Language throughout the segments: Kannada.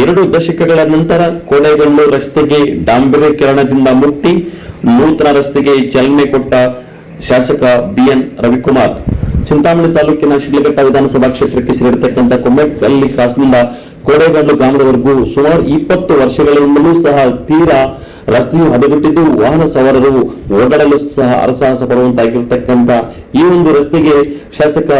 ಎರಡು ದಶಕಗಳ ನಂತರ ಕೊಳೆಗಲ್ಲು ರಸ್ತೆಗೆ ಡಾಂಬರೀಕರಣದಿಂದ ಮುಕ್ತಿ, ನೂತನ ರಸ್ತೆಗೆ ಚಾಲನೆ ಕೊಟ್ಟ ಶಾಸಕ ಬಿಎನ್ ರವಿಕುಮಾರ್. ಚಿಂತಾಮಣಿ ತಾಲೂಕಿನ ಶಿಡ್ಲಘಟ್ಟ ವಿಧಾನಸಭಾ ಕ್ಷೇತ್ರಕ್ಕೆ ಸೇರಿರ್ತಕ್ಕಂಥ ಕೊಮ್ಮಟ್ಟಲ್ಲಿ ಕ್ರಾಸ್ನಿಂದ ಕೋಣೆಗಲ್ಲು ಗ್ರಾಮದವರೆಗೂ ಸುಮಾರು ಇಪ್ಪತ್ತು ವರ್ಷಗಳಿಂದಲೂ ಸಹ ತೀರಾ ರಸ್ತೆಯು ಹದಗೆಟ್ಟಿದ್ದು ವಾಹನ ಸವಾರರು ಓಡಾಡಲು ಸಹ ಅರಸಾಹಸ ಪಡುವಂತಾಗಿರ್ತಕ್ಕಂಥ ಈ ಒಂದು ರಸ್ತೆಗೆ ಶಾಸಕ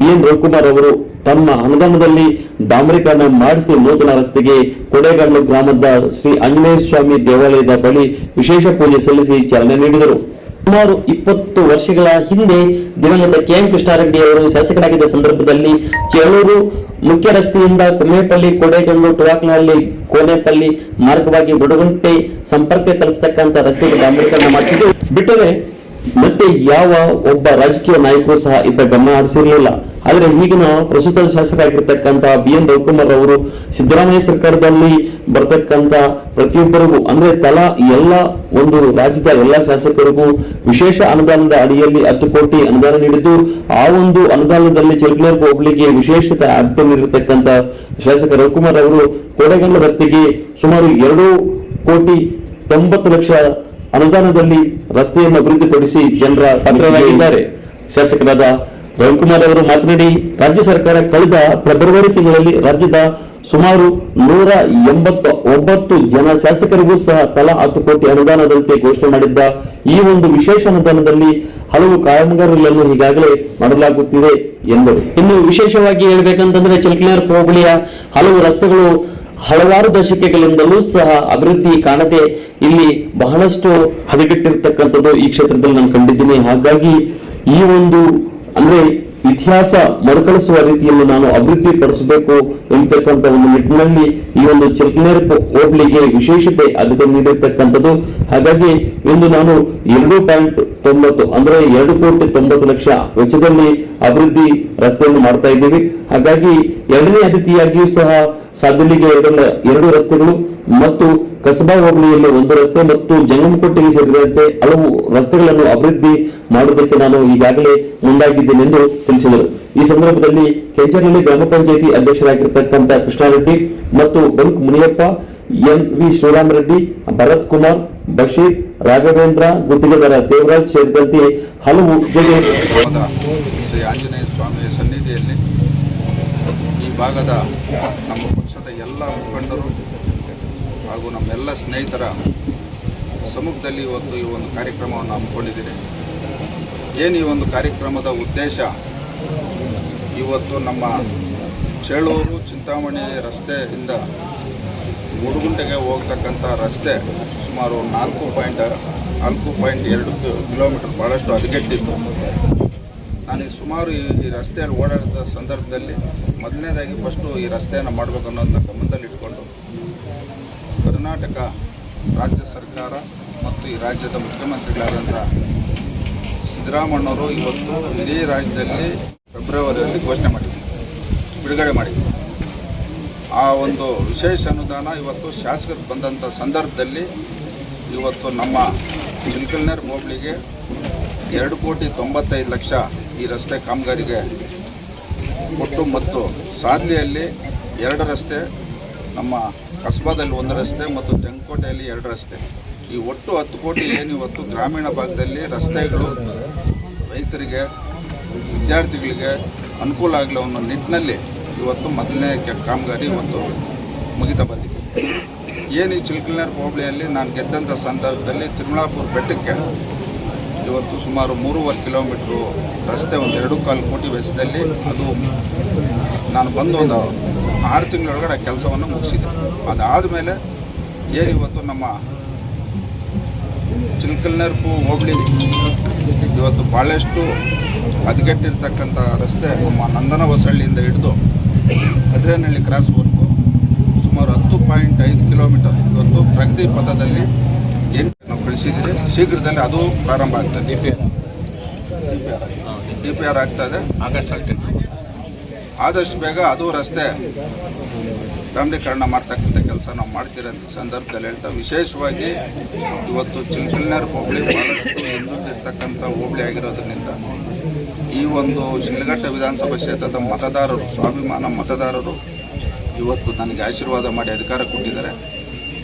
ಬಿ ಎನ್ ರವಿಕುಮಾರ್ ಅವರು ತಮ್ಮ ಅನುದಾನದಲ್ಲಿ ಡಾಂಬರೀಕರಣ ಮಾಡಿಸಿ ನೂತನ ರಸ್ತೆಗೆ ಕೊಡೆಗಡ್ಲು ಗ್ರಾಮದ ಶ್ರೀ ಅಂಜನೇಯ ಸ್ವಾಮಿ ದೇವಾಲಯದ ಬಳಿ ವಿಶೇಷ ಪೂಜೆ ಸಲ್ಲಿಸಿ ಚಾಲನೆ ನೀಡಿದರು. ಸುಮಾರು ಇಪ್ಪತ್ತು ವರ್ಷಗಳ ಹಿಂದೆ ದಿವಂಗತ ಕೆ ಎಂ ಕೃಷ್ಣಾರೆಡ್ಡಿ ಅವರು ಶಾಸಕರಾಗಿದ್ದ ಸಂದರ್ಭದಲ್ಲಿ ಚೇಳೂರು ಮುಖ್ಯ ರಸ್ತೆಯಿಂದ ಕೊಮ್ಮೇಪಲ್ಲಿ ಕೊಡೆಗಂಡು ಟುವಾಕ್ನಹಳ್ಳಿ ಕೋನೆಪಲ್ಲಿ ಮಾರ್ಗವಾಗಿ ಬಡಗುಂಟೆ ಸಂಪರ್ಕ ಕಲ್ಪಿಸತಕ್ಕಂಥ ರಸ್ತೆಗೆ ಡಾಂಬರೀಕರಣ ಮಾಡಿಸಿದ್ದು. ಬಿಟ್ಟರೆ ಮತ್ತೆ ಯಾವ ಒಬ್ಬ ರಾಜಕೀಯ ನಾಯಕರು ಸಹ ಇದ್ದ ಗಮನ ಹರಿಸಿರಲಿಲ್ಲ. ಆದ್ರೆ ಈಗಿನ ಪ್ರಸ್ತುತ ಶಾಸಕರಾಗಿರ್ತಕ್ಕಂಥ ಬಿ ಎನ್ ರವಿಕುಮಾರ್ ಅವರು ಸಿದ್ದರಾಮಯ್ಯ ಸರ್ಕಾರದಲ್ಲಿ ಬರ್ತಕ್ಕಂಥ ಪ್ರತಿಯೊಬ್ಬರಿಗೂ ಅಂದ್ರೆ ತಲಾ ಎಲ್ಲ ಒಂದು ರಾಜ್ಯದ ಎಲ್ಲ ಶಾಸಕರಿಗೂ ವಿಶೇಷ ಅನುದಾನದ ಅಡಿಯಲ್ಲಿ ಹತ್ತು ಕೋಟಿ ಅನುದಾನ ನೀಡಿದ್ದು ಆ ಒಂದು ಅನುದಾನದಲ್ಲಿ ಚಿಲ್ಕಲೇರ್ ಹೋಗ್ಲಿಕ್ಕೆ ವಿಶೇಷತೆ ಆದ್ಯತೆ ನೀಡಿರ್ತಕ್ಕಂಥ ಶಾಸಕ ರವಿಕುಮಾರ್ ಅವರು ಕೊಡಗಲ್ಲ ರಸ್ತೆಗೆ ಸುಮಾರು ಎರಡು ಕೋಟಿ ತೊಂಬತ್ತು ಲಕ್ಷ ಅನುದಾನದಲ್ಲಿ ರಸ್ತೆಯನ್ನು ಅಭಿವೃದ್ಧಿಪಡಿಸಿ ಜನರ ಪತ್ರರಾಗಿದ್ದಾರೆ ಶಾಸಕರಾದ ರವಿಕುಮಾರ್ ಅವರು ಮಾತನಾಡಿ, ರಾಜ್ಯ ಸರ್ಕಾರ ಕಳೆದ ಫೆಬ್ರವರಿ ತಿಂಗಳಲ್ಲಿ ರಾಜ್ಯದ ಸುಮಾರು ನೂರ ಎಂಬತ್ತ ಒಂಬತ್ತು ಜನ ಶಾಸಕರಿಗೂ ಸಹ ತಲಾ ಹತ್ತು ಕೋಟಿ ಅನುದಾನದಂತೆ ಘೋಷಣೆ ಮಾಡಿದ್ದ ಈ ಒಂದು ವಿಶೇಷ ಅನುದಾನದಲ್ಲಿ ಹಲವು ಕಾಮಗಾರಿಗಳನ್ನು ಈಗಾಗಲೇ ಮಾಡಲಾಗುತ್ತಿದೆ ಎಂದರು. ಇನ್ನು ವಿಶೇಷವಾಗಿ ಹೇಳ್ಬೇಕಂತಂದ್ರೆ ಚಿಲ್ಕಲೇರ್, ಹೋಬಳಿಯ ಹಲವು ರಸ್ತೆಗಳು ಹಲವಾರು ದಶಕಗಳಿಂದಲೂ ಸಹ ಅಭಿವೃದ್ಧಿ ಕಾಣದೆ ಇಲ್ಲಿ ಬಹಳಷ್ಟು ಹದಗೆಟ್ಟಿರ್ತಕ್ಕಂಥದ್ದು ಈ ಕ್ಷೇತ್ರದಲ್ಲಿ ನಾನು ಕಂಡಿದ್ದೀನಿ. ಹಾಗಾಗಿ ಈ ಒಂದು ಅಂದ್ರೆ ಇತಿಹಾಸ ಮರುಕಳಿಸುವ ರೀತಿಯಲ್ಲಿ ನಾನು ಅಭಿವೃದ್ಧಿ ಪಡಿಸಬೇಕು ಎಂಬತಕ್ಕಂಥ ಒಂದು ನಿಟ್ಟಿನಲ್ಲಿ ಈ ಒಂದು ಚಿಲ್ಕನೇರ್ ಹೋಟ್ಲಿಗೆ ವಿಶೇಷತೆ ಆದ್ಯತೆ ನೀಡಿರ್ತಕ್ಕಂಥದ್ದು. ಹಾಗಾಗಿ ಇಂದು ನಾನು ಎರಡು ಪಾಯಿಂಟ್ ತೊಂಬತ್ತು ಅಂದ್ರೆ ಎರಡು ಕೋಟಿ ತೊಂಬತ್ತು ಲಕ್ಷ ವೆಚ್ಚದಲ್ಲಿ ಅಭಿವೃದ್ಧಿ ರಸ್ತೆಯನ್ನು ಮಾಡ್ತಾ ಇದ್ದೀವಿ. ಹಾಗಾಗಿ ಎರಡನೇ ಅತಿಥಿಯಾಗಿಯೂ ಸಹ ಸಾಧುಲಿಗೆ ಎರಡು ಎರಡು ರಸ್ತೆಗಳು ಮತ್ತು ಕಸಬಾ ಹೋಬಳಿಯಲ್ಲಿ ಒಂದು ರಸ್ತೆ ಮತ್ತು ಜಂಗಮಕೊಟ್ಟಿಗೆ ಸೇರಿದಂತೆ ಹಲವು ರಸ್ತೆಗಳನ್ನು ಅಭಿವೃದ್ಧಿ ಮಾಡುವುದಕ್ಕೆ ನಾನು ಈಗಾಗಲೇ ಮುಂದಾಗಿದ್ದೇನೆ ಎಂದು ತಿಳಿಸಿದರು. ಈ ಸಂದರ್ಭದಲ್ಲಿ ಕೆಂಚನಹಳ್ಳಿ ಗ್ರಾಮ ಪಂಚಾಯಿತಿ ಅಧ್ಯಕ್ಷರಾಗಿರ್ತಕ್ಕಂಥ ಕೃಷ್ಣಾರೆಡ್ಡಿ ಮತ್ತು bunk Muniyappa, N V Sriramareddy Bharat Kumar, Bashir, Raghavendra, ಗುತ್ತಿಗೆದಾರ ದೇವರಾಜ್ ಸೇರಿದಂತೆ ಹಲವು ಜೆಡಿಎಸ್ ಶ್ರೀ ಆಂಜನೇಯ ಸ್ವಾಮಿಯ ಸನ್ನಿಧಿಯಲ್ಲಿ ಈ ಭಾಗದ ನಮ್ಮ ಪಕ್ಷದ ಎಲ್ಲ ಮುಖಂಡರು ಹಾಗೂ ನಮ್ಮೆಲ್ಲ ಸ್ನೇಹಿತರ ಸಮ್ಮುಖದಲ್ಲಿ ಇವತ್ತು ಈ ಒಂದು ಕಾರ್ಯಕ್ರಮವನ್ನು ಹಮ್ಮಿಕೊಂಡಿದ್ದೀನಿ. ಏನು ಈ ಒಂದು ಕಾರ್ಯಕ್ರಮದ ಉದ್ದೇಶ? ಇವತ್ತು ನಮ್ಮ ಚೇಳೂರು ಚಿಂತಾಮಣಿ ರಸ್ತೆಯಿಂದ ಮೂಡುಗುಂಟೆಗೆ ಹೋಗ್ತಕ್ಕಂಥ ರಸ್ತೆ ಸುಮಾರು ನಾಲ್ಕು ಪಾಯಿಂಟ್ ನಾಲ್ಕು ಪಾಯಿಂಟ್ ಎರಡು ಕಿಲೋಮೀಟರ್ ಭಾಳಷ್ಟು ಹದಗೆಟ್ಟಿತ್ತು. ನನಗೆ ಸುಮಾರು ಈ ರಸ್ತೆಯಲ್ಲಿ ಓಡಾಡಿದ ಸಂದರ್ಭದಲ್ಲಿ ಮೊದಲನೇದಾಗಿ ಫಸ್ಟು ಈ ರಸ್ತೆಯನ್ನು ಮಾಡಬೇಕು ಅನ್ನೋದನ್ನ ಗಮನದಲ್ಲಿ ಇಟ್ಕೊಂಡು ಕರ್ನಾಟಕ ರಾಜ್ಯ ಸರ್ಕಾರ ಮತ್ತು ಈ ರಾಜ್ಯದ ಮುಖ್ಯಮಂತ್ರಿಗಳಾದಂಥ ಸಿದ್ದರಾಮಣ್ಣವರು ಇವತ್ತು ಇಡೀ ರಾಜ್ಯದಲ್ಲಿ ಫೆಬ್ರವರಿಯಲ್ಲಿ ಘೋಷಣೆ ಮಾಡಿದ್ರು, ಬಿಡುಗಡೆ ಮಾಡಿದ್ರು. ಆ ಒಂದು ವಿಶೇಷ ಅನುದಾನ ಇವತ್ತು ಶಾಸಕರು ಬಂದಂಥ ಸಂದರ್ಭದಲ್ಲಿ ಇವತ್ತು ನಮ್ಮ ಚಿಲ್ಕಲ್ನೇರ್ ಹೋಬಳಿಗೆ ಎರಡು ಕೋಟಿ ತೊಂಬತ್ತೈದು ಲಕ್ಷ ಈ ರಸ್ತೆ ಕಾಮಗಾರಿಗೆ ಕೊಟ್ಟು ಮತ್ತು ಸಾಧನೆಯಲ್ಲಿ ಎರಡು ರಸ್ತೆ, ನಮ್ಮ ಕಸ್ಬಾದಲ್ಲಿ ಒಂದು ರಸ್ತೆ ಮತ್ತು ಜಂಕೋಟೆಯಲ್ಲಿ ಎರಡು ರಸ್ತೆ. ಈ ಒಟ್ಟು ಹತ್ತು ಕೋಟಿ ಏನು ಇವತ್ತು ಗ್ರಾಮೀಣ ಭಾಗದಲ್ಲಿ ರಸ್ತೆಗಳು ರೈತರಿಗೆ, ವಿದ್ಯಾರ್ಥಿಗಳಿಗೆ ಅನುಕೂಲ ಆಗಲಿ ಅನ್ನೋ ನಿಟ್ಟಿನಲ್ಲಿ ಇವತ್ತು ಮೊದಲನೇ ಕಾಮಗಾರಿ ಇವತ್ತು ಮುಗಿತಾ ಬಂದಿದೆ. ಏನು ಈ ಚಿಲ್ಕಲ್ನೇರ್ ಹೋಬಳಿಯಲ್ಲಿ ನಾನು ಗೆದ್ದಂಥ ಸಂದರ್ಭದಲ್ಲಿ ತಿರುಮಲಾಪುರ ಬೆಟ್ಟಕ್ಕೆ ಇವತ್ತು ಸುಮಾರು ಮೂರುವರೆ ಕಿಲೋಮೀಟ್ರು ರಸ್ತೆ ಒಂದು ಎರಡು ಕಾಲು ಕೋಟಿ ವೆಚ್ಚದಲ್ಲಿ ಅದು ನಾನು ಬಂದು ಒಂದು ಆರು ತಿಂಗಳೊಳಗಡೆ ಕೆಲಸವನ್ನು ಮುಗಿಸಿದೆ. ಅದಾದ ಮೇಲೆ ಏನಿವತ್ತು ನಮ್ಮ ಚಿಲ್ಕಲ್ನೇರ್ಪು ಹೋಗಲಿ ಇವತ್ತು ಭಾಳಷ್ಟು ಹದಗೆಟ್ಟಿರ್ತಕ್ಕಂಥ ರಸ್ತೆ ನಮ್ಮ ನಂದನ ಹೊಸಳ್ಳಿಯಿಂದ ಹಿಡಿದು ಕದ್ರೇನಹಳ್ಳಿ ಕ್ರಾಸ್ವರೆಗೂ ಸುಮಾರು ಹತ್ತು ಪಾಯಿಂಟ್ ಐದು ಕಿಲೋಮೀಟರ್. ಇವತ್ತು ಪ್ರಗತಿ ಪಥದಲ್ಲಿ ನಾವು ಶೀಘ್ರದಲ್ಲಿ ಅದು ಪ್ರಾರಂಭ ಆಗ್ತದೆ. D P R D P R ಆಗ್ತದೆ ಆದಷ್ಟು ಬೇಗ ಅದು ರಸ್ತೆ ಡಾಂಬರೀಕರಣ ಮಾಡ್ತಕ್ಕಂಥ ಕೆಲಸ ನಾವು ಮಾಡ್ತಿರೋಂಥ ಸಂದರ್ಭದಲ್ಲಿ ಹೇಳ್ತಾ ವಿಶೇಷವಾಗಿ ಇವತ್ತು ಚಿಲ್ಕಲ್ನೇರ್ ಹೋಬಳಿ ಹಿಂದುಳಿದಿರ್ತಕ್ಕಂಥ ಹೋಬಳಿ ಆಗಿರೋದ್ರಿಂದ ಈ ಒಂದು ಶಿಲ್ಘಟ್ಟ ವಿಧಾನಸಭಾ ಕ್ಷೇತ್ರದ ಮತದಾರರು ಸ್ವಾಭಿಮಾನ ಮತದಾರರು ಇವತ್ತು ನನಗೆ ಆಶೀರ್ವಾದ ಮಾಡಿ ಅಧಿಕಾರ ಕೊಟ್ಟಿದ್ದಾರೆ.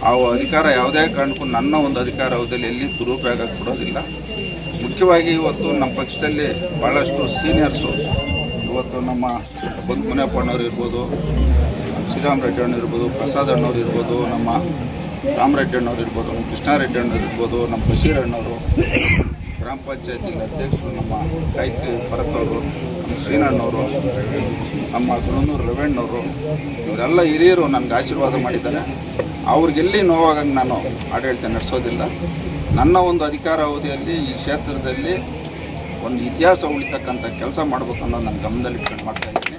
ಆ ಅಧಿಕಾರ ಯಾವುದೇ ಕಾರಣಕ್ಕೂ ನನ್ನ ಒಂದು ಅಧಿಕಾರ ಅವಧಿಯಲ್ಲಿ ಎಲ್ಲಿ ದುರುಪಯೋಗ ಕೊಡೋದಿಲ್ಲ ಮುಖ್ಯವಾಗಿ ಇವತ್ತು ನಮ್ಮ ಪಕ್ಷದಲ್ಲಿ ಭಾಳಷ್ಟು ಸೀನಿಯರ್ಸು ಇವತ್ತು ನಮ್ಮ ಬಂದ್ ಮುನಿಯಪ್ಪಣ್ಣವ್ರು ಇರ್ಬೋದು ಶ್ರೀರಾಮ್ ರೆಡ್ಡಿ ಅಣ್ಣ ಇರ್ಬೋದು, ಪ್ರಸಾದ್ ಅಣ್ಣವ್ರು ಇರ್ಬೋದು, ನಮ್ಮ ರಾಮರೆಡ್ಡಿ ಅಣ್ಣವ್ರು ಇರ್ಬೋದು, ನಮ್ಮ ಕೃಷ್ಣಾರೆಡ್ಡಿ ಅಣ್ಣವ್ರು ಇರ್ಬೋದು, ನಮ್ಮ ಬಶೀರ್ ಅಣ್ಣವರು ಗ್ರಾಮ ಪಂಚಾಯತಿ ಅಧ್ಯಕ್ಷರು, ನಮ್ಮ ಗಾಯತ್ರಿ ಭರತ್ ಅವರು ನಮ್ಮ ಶ್ರೀನಣ್ಣವರು, ನಮ್ಮ ಗುಣನೂರು ರವಣ್ಣವರು, ಇವರೆಲ್ಲ ಹಿರಿಯರು ನನಗೆ ಆಶೀರ್ವಾದ ಮಾಡಿದ್ದಾರೆ. ಅವ್ರಿಗೆಲ್ಲಿ ನೋವಾಗಂಗೆ ನಾನು ಆಡಳಿತ ನಡೆಸೋದಿಲ್ಲ. ನನ್ನ ಒಂದು ಅಧಿಕಾರ ಅವಧಿಯಲ್ಲಿ ಈ ಕ್ಷೇತ್ರದಲ್ಲಿ ಒಂದು ಇತಿಹಾಸ ಉಳಿತಕ್ಕಂಥ ಕೆಲಸ ಮಾಡಬೇಕು ಅನ್ನೋದು ನನ್ನ ಗಮನದಲ್ಲಿ ಮಾಡ್ತಾ ಇದ್ದೀನಿ.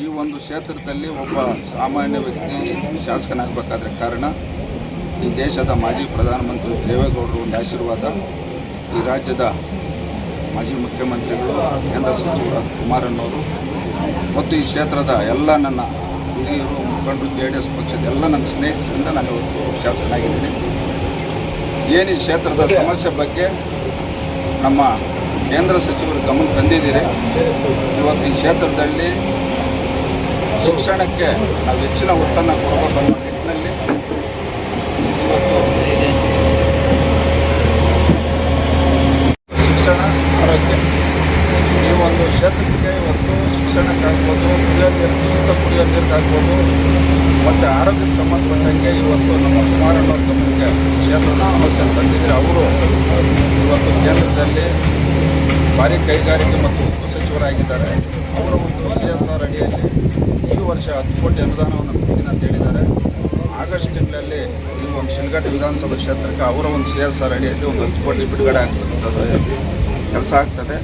ಈ ಒಂದು ಕ್ಷೇತ್ರದಲ್ಲಿ ಒಬ್ಬ ಸಾಮಾನ್ಯ ವ್ಯಕ್ತಿ ಶಾಸಕನಾಗಬೇಕಾದ್ರೆ ಕಾರಣ ಈ ದೇಶದ ಮಾಜಿ ಪ್ರಧಾನಮಂತ್ರಿ ದೇವೇಗೌಡರು ಒಂದು ಆಶೀರ್ವಾದ. ಈ ರಾಜ್ಯದ ಮಾಜಿ ಮುಖ್ಯಮಂತ್ರಿಗಳು, ಕೇಂದ್ರ ಸಚಿವರಾದ ಕುಮಾರಣ್ಣವರು ಮತ್ತು ಈ ಕ್ಷೇತ್ರದ ಎಲ್ಲ ನನ್ನ ಹಿರಿಯರು, ಮುಖಂಡರು, ಜೆ ಡಿ ಎಸ್ ಪಕ್ಷದ ಎಲ್ಲ ನನ್ನ ಸ್ನೇಹಿತರಿಂದ ನಾನು ಶಾಸಕನಾಗಿದ್ದೀನಿ. ಏನು ಈ ಕ್ಷೇತ್ರದ ಸಮಸ್ಯೆ ಬಗ್ಗೆ ನಮ್ಮ ಕೇಂದ್ರ ಸಚಿವರು ಗಮನ ತಂದಿದ್ದೀರಿ? ಇವತ್ತು ಈ ಕ್ಷೇತ್ರದಲ್ಲಿ ಶಿಕ್ಷಣಕ್ಕೆ ನಾವು ಹೆಚ್ಚಿನ ಒತ್ತನ್ನು ಕೊಡಬೇಕು ಅನ್ನೋ ನಿಟ್ಟಿನಲ್ಲಿ ಶಿಕ್ಷಣ ಆರೋಗ್ಯ. ಈ ಒಂದು ಕ್ಷೇತ್ರಕ್ಕೆ ಇವತ್ತು ಶಿಕ್ಷಣಕ್ಕಾಗ್ಬೋದು ಕುಡಿಯೋ ನೀರು ಶುದ್ಧ ಕುಡಿಯೋ ನೀರಿಗಾಗ್ಬೋದು ಮತ್ತು ಆರೋಗ್ಯಕ್ಕೆ ಸಂಬಂಧಪಟ್ಟಂಗೆ ಇವತ್ತು ನಮ್ಮ ಕುಮಾರಣ್ಣವ್ರ ಗಮನಕ್ಕೆ ಕ್ಷೇತ್ರದ ಸಮಸ್ಯೆ ತಂದಿದ್ದರೆ ಅವರು ಇವತ್ತು ಕೇಂದ್ರದಲ್ಲಿ ಭಾರಿ ಕೈಗಾರಿಕೆ ಮತ್ತು ಉಕ್ಕು ಸಚಿವರಾಗಿದ್ದಾರೆ. ಅವರ ಒಂದು ಸಿ ಎಸ್ ಆರ್ ಅಡಿಯಲ್ಲಿ ವರ್ಷ ಹತ್ತು ಕೋಟಿ ಅನುದಾನವನ್ನು ಕೊಡ್ತೀನಿ ಅಂತ ಹೇಳಿದ್ದಾರೆ. ಆಗಸ್ಟ್ ತಿಂಗಳಲ್ಲಿ ನೀವು ಒಂದು ಶಿಲ್ಘಟ್ಟ ವಿಧಾನಸಭಾ ಕ್ಷೇತ್ರಕ್ಕೆ ಅವರ ಒಂದು ಸಿ ಎಸ್ ಆರ್ ಅಡಿಯಲ್ಲಿ ಒಂದು ಹತ್ತು ಕೋಟಿ ಬಿಡುಗಡೆ ಆಗ್ತಕ್ಕಂಥದ್ದು ಕೆಲಸ ಆಗ್ತದೆ.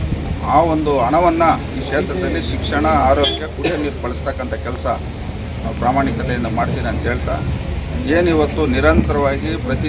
ಆ ಒಂದು ಹಣವನ್ನು ಈ ಕ್ಷೇತ್ರದಲ್ಲಿ ಶಿಕ್ಷಣ, ಆರೋಗ್ಯ, ಕುಡಿಯೋ ನೀರು ಬಳಸ್ತಕ್ಕಂಥ ಕೆಲಸ ಪ್ರಾಮಾಣಿಕತೆಯಿಂದ ಮಾಡ್ತೀನಿ ಅಂತ ಹೇಳ್ತಾ ಏನಿವತ್ತು ನಿರಂತರವಾಗಿ ಪ್ರತಿ